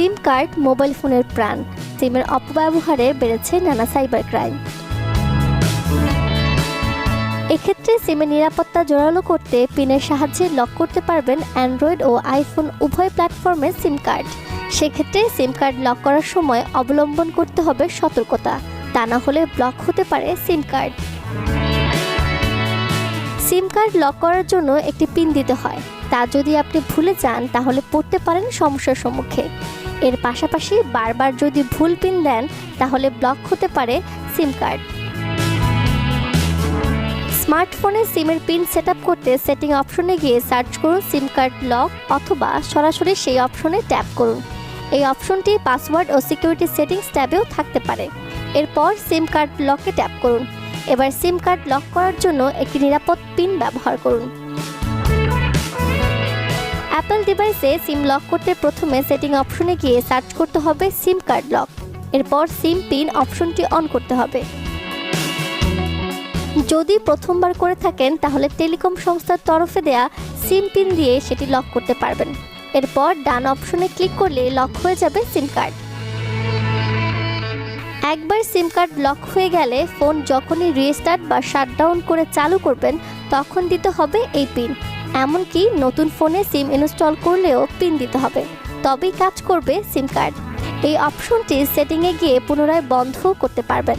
সিম card mobile ফোনের প্রাণ। সিমের অপব্যবহারে বেড়েছে নানা সাইবার ক্রাইম। এক্ষেত্রে সিমের নিরাপত্তা জোরালো করতে পিনের সাহায্যে লক করতে পারবেন অ্যান্ড্রয়েড ও আইফোন উভয় প্ল্যাটফর্মের সিম কার্ড। সেক্ষেত্রে সিম কার্ড লক করার সময় অবলম্বন করতে হবে সতর্কতা। তা না হলে ব্লক হতে পারে SIM card. SIM card lock করার জন্য একটি পিন দিতে হয়। তা যদি আপনি ভুলে যান, তাহলে পড়তে পারেন সমস্যার সম্মুখে। এর পাশাপাশি বারবার যদি ভুল পিন দেন, তাহলে ব্লক হতে পারে সিম কার্ড স্মার্টফোনে সিমের পিন সেট করতে সেটিং অপশনে গিয়ে সার্চ করুন সিম কার্ড লক অথবা সরাসরি সেই অপশনে ট্যাপ করুন। এই অপশনটি পাসওয়ার্ড ও সিকিউরিটি সেটিংস ট্যাবেও থাকতে পারে। এরপর সিম কার্ড লকে ট্যাপ করুন। এবার সিম কার্ড লক করার জন্য একটি নিরাপদ পিন ব্যবহার করুন। ডিভাইসে সিম লক করতে প্রথমে সেটিং অপশনে গিয়ে সার্চ করতে হবে সিম কার্ড লক। এরপর সিম পিন অপশনটি অন করতে হবে। যদি প্রথমবার করে থাকেন, তাহলে টেলিকম সংস্থার তরফে দেয়া সিম পিন দিয়ে সেটি লক করতে পারবেন। এরপর ডান অপশনে ক্লিক করলে লক হয়ে যাবে সিম কার্ড। একবার সিম কার্ড লক হয়ে গেলে ফোন যখনই রিস্টার্ট বা শাটডাউন করে চালু করবেন, তখন দিতে হবে এই পিন। এমনকি নতুন ফোনে সিম ইনস্টল করলেও পিন দিতে হবে। তবেই কাজ করবে সিম কার্ড। এই অপশনটি সেটিংয়ে গিয়ে পুনরায় বন্ধ করতে পারবেন।